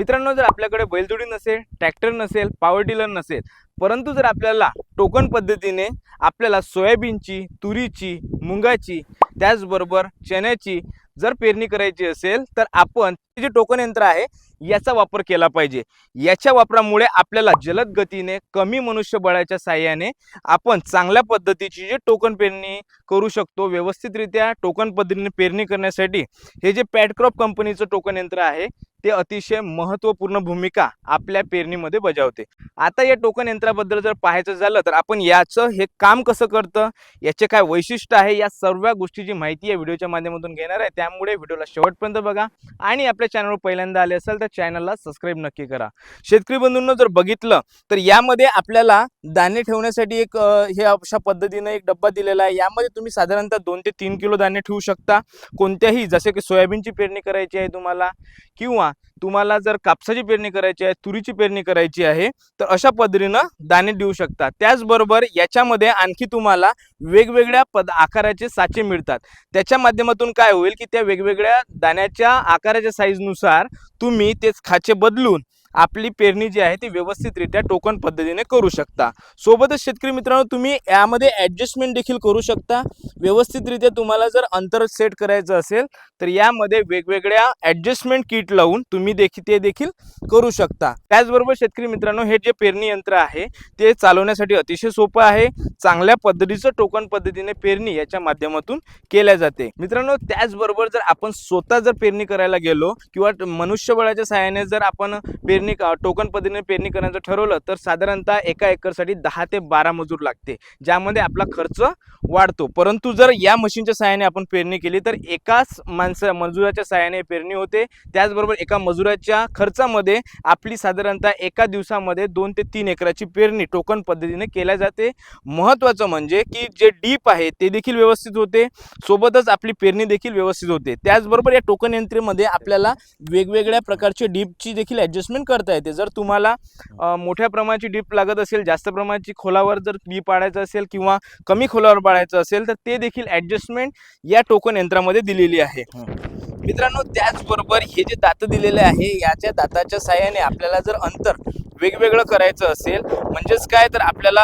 मित्रांनो जर आपल्याकडे बैलजोडी नसेल ट्रॅक्टर नसेल पॉवर टिलर नसेल परंतु जर आपल्याला टोकन पद्धतीने आपल्याला सोयाबीनची तुरीची मुंगाची त्याचबरोबर चण्याची जर पेरणी करायची असेल तर आपण जे टोकन यंत्र आहे याचा वापर केला पाहिजे. याच्या वापरामुळे आपल्याला जलद गतीने कमी मनुष्यबळाच्या साहाय्याने आपण चांगल्या पद्धतीची जे टोकन पेरणी करू शकतो व्यवस्थितरित्या टोकन पद्धतीने पेरणी करण्यासाठी हे जे पॅडक्रॉप कंपनीचं टोकन यंत्र आहे ते अतिशय महत्त्वपूर्ण भूमिका आपल्या पेरणीमध्ये बजावते. आता या टोकन यंत्राबद्दल जर पाहायचं झालं तर आपण याचं हे काम कसं करतं? याचे काय वैशिष्ट्य आहे? या सर्व गोष्टीची माहिती या व्हिडिओच्या माध्यमातून घेणार आहे त्यामुळे व्हिडिओला शेवटपर्यंत बघा. आणि आपल्या चॅनलवर पहिल्यांदा आले असेल तर चॅनलला सबस्क्राईब नक्की करा. शेतकरी बंधूंना जर बघितलं तर यामध्ये आपल्याला दाणे ठेवण्यासाठी एक हे अशा पद्धतीनं एक डब्बा दिलेला आहे. यामध्ये तुम्ही साधारणतः दोन ते तीन किलो दाणे ठेवू शकता. कोणत्याही जसे की सोयाबीनची पेरणी करायची आहे तुम्हाला किंवा तुम्हाला जर कापसाची पेरणी करायची आहे तुरीची पेरणी करायची आहे तर अशा पद्धतीनं दाणे देऊ शकता. त्याचबरोबर याच्यामध्ये आणखी तुम्हाला वेगवेगळ्या पद आकाराचे साचे मिळतात. त्याच्या माध्यमातून काय होईल की त्या वेगवेगळ्या दाण्याच्या आकाराच्या साईजनुसार तुम्ही तेच खाचे बदलून आपली पेरणी जी आहे ती व्यवस्थितरित्या टोकन पद्धतीने करू शकता. सोबतच शेतकरी मित्रांनो तुम्ही यामध्ये ॲडजस्टमेंट देखील करू शकता. व्यवस्थितरित्या तुम्हाला जर अंतर सेट करायचं असेल तर यामध्ये वेगवेगळ्या ॲडजस्टमेंट किट लावून तुम्ही देखील ते देखील करू शकता. त्याचबरोबर शेतकरी मित्रांनो हे जे पेरणी यंत्र आहे ते चालवण्यासाठी अतिशय सोपं आहे. चांगल्या पद्धतीचं टोकन पद्धतीने पेरणी याच्या माध्यमातून केल्या जाते. मित्रांनो त्याचबरोबर जर आपण स्वतः जर पेरणी करायला गेलो किंवा मनुष्यबळाच्या सहाय्याने जर आपण पेरणी पेरणी टोकन पद्धतीने पेरणी करण्याचं ठरवलं तर साधारणतः एका एकरसाठी दहा ते बारा मजूर लागते ज्यामध्ये आपला खर्च वाढतो. परंतु जर या मशीनच्या सहाय्याने आपण पेरणी केली तर एकाच माणसा मजुराच्या सहाय्याने पेरणी होते. त्याचबरोबर एका मजुराच्या खर्चामध्ये आपली साधारणतः एका दिवसामध्ये दोन ते तीन एकराची पेरणी टोकन पद्धतीने केल्या जाते. महत्त्वाचं म्हणजे की जे डीप आहे ते देखील व्यवस्थित होते. सोबतच आपली पेरणी देखील व्यवस्थित होते. त्याचबरोबर या टोकन यंत्रेमध्ये आपल्याला वेगवेगळ्या प्रकारचे डीपची देखील ॲडजस्टमेंट करता येते. जर तुम्हाला मोठ्या प्रमाणाची डीप लागत असेल जास्त प्रमाणाची खोलावर जर बी पाडायचं असेल किंवा कमी खोलावर पाडायचं असेल तर ते देखील ॲडजस्टमेंट या टोकन यंत्रामध्ये दिलेली आहे. मित्रांनो त्याचबरोबर हे जे दात दिलेले आहे याच्या दाताच्या साहाय्याने आपल्याला जर अंतर वेगवेगळं करायचं असेल म्हणजेच काय तर आपल्याला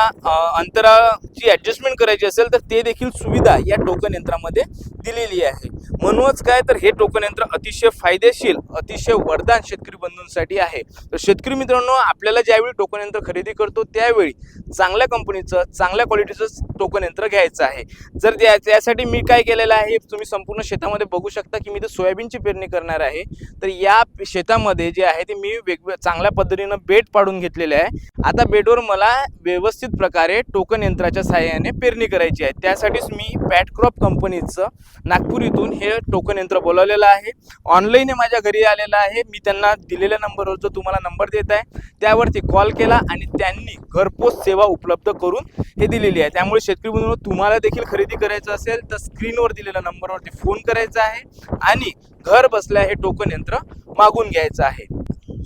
अंतराची ॲडजस्टमेंट करायची असेल तर ते देखील सुविधा या टोकन यंत्रामध्ये दिलेली आहे. म्हणूनच काय तर हे टोकन यंत्र अतिशय फायदेशीर अतिशय वरदान शेतकरी बंधूंसाठी आहे. तर शेतकरी मित्रांनो आपल्याला ज्यावेळी टोकन यंत्र खरेदी करतो त्यावेळी चांगल्या कंपनीचं चांगल्या क्वालिटीचं टोकन यंत्र घ्यायचं आहे. जर त्यासाठी मी काय केलेलं आहे तुम्ही संपूर्ण शेतामध्ये बघू शकता की मी तर सोयाबीनची पेरणी करणार आहे. तर या शेतामध्ये जे आहे ते मी वेगवेगळ्या चांगल्या पद्धतीनं बेड पाडून घेतलेले आहे. आता बेडवर मला व्यवस्थित प्रकारे टोकन यंत्राच्या सहाय्याने पेरणी करायची आहे. त्यासाठीच मी पॅटक्रॉप कंपनीचं नागपूर इथून हे टोकन यंत्र बोलावलेलं आहे. ऑनलाईन हे माझ्या घरी आलेलं आहे. मी त्यांना दिलेल्या नंबरवर जो तुम्हाला नंबर देत आहे त्यावरती कॉल केला आणि त्यांनी घरपोच सेवा उपलब्ध करून हे दिलेली आहे. त्यामुळे शेतकरी बंधूंनो तुम्हाला देखील खरेदी करायचं असेल तर स्क्रीनवर दिलेल्या नंबरवरती फोन करायचा आहे आणि घर बसल्या हे टोकन यंत्र मागून घ्यायचं आहे.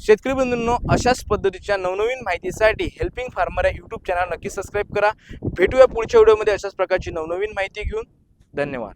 शेतकरी बंधूंनो अशाच पद्धतीच्या नवनवीन माहितीसाठी हेल्पिंग फार्मर या यूट्यूब चॅनल नक्की सबस्क्राईब करा. भेटूया पुढच्या व्हिडिओमध्ये अशाच प्रकारची नवनवीन माहिती घेऊन. धन्यवाद.